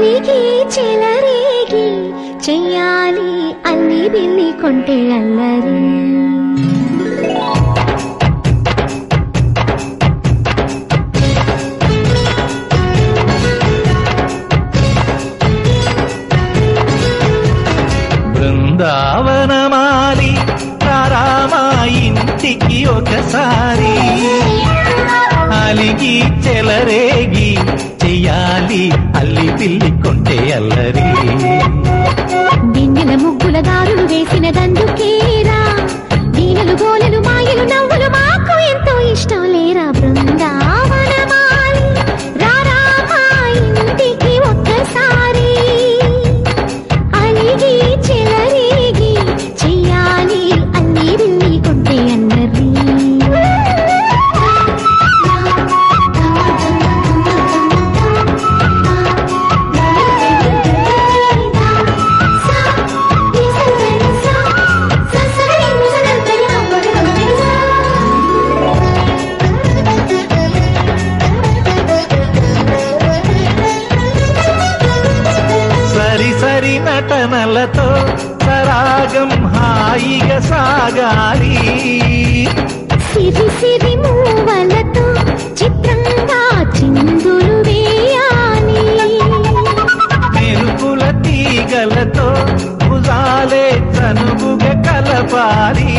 అలిగి చెలరేగి చెయ్యాలి అల్లి బిల్లి కొంటే అల్లరి. బృందావనమాలి ఇంటికి ఒకసారి. అలిగి చెలరేగి నటనలతో సరాగం హాయిగా సాగాలి. సిరి సిరి మూవలతో చిత్రంగా చిందులు వేయాలి. మెరుపుల తీగలతో భుజాలే చనువుగా కలపాలి.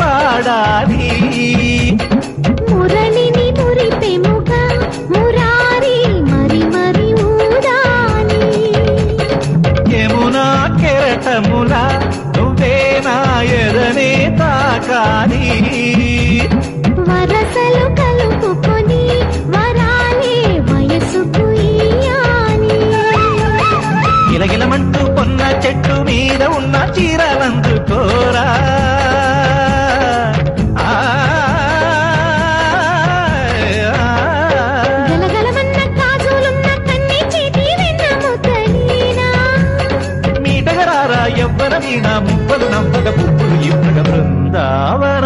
పాడాలి. మురళిని మురిపెముగా మురారి మరి మరి ఊదాలి. యమునా కెరటముల నువ్వే నా ఎదనే తాకాలి. వరసలు కలుపుకొని వరాలే వయసుకు గిలగిలమంటూ పొన్న చెట్టు మీద ఉన్న చీరలందుకోరా మీటగరారా ఎవ్వర వీణ మువ్వలు నవ్వగ పువ్వులు ఇవ్వగ బృందావన.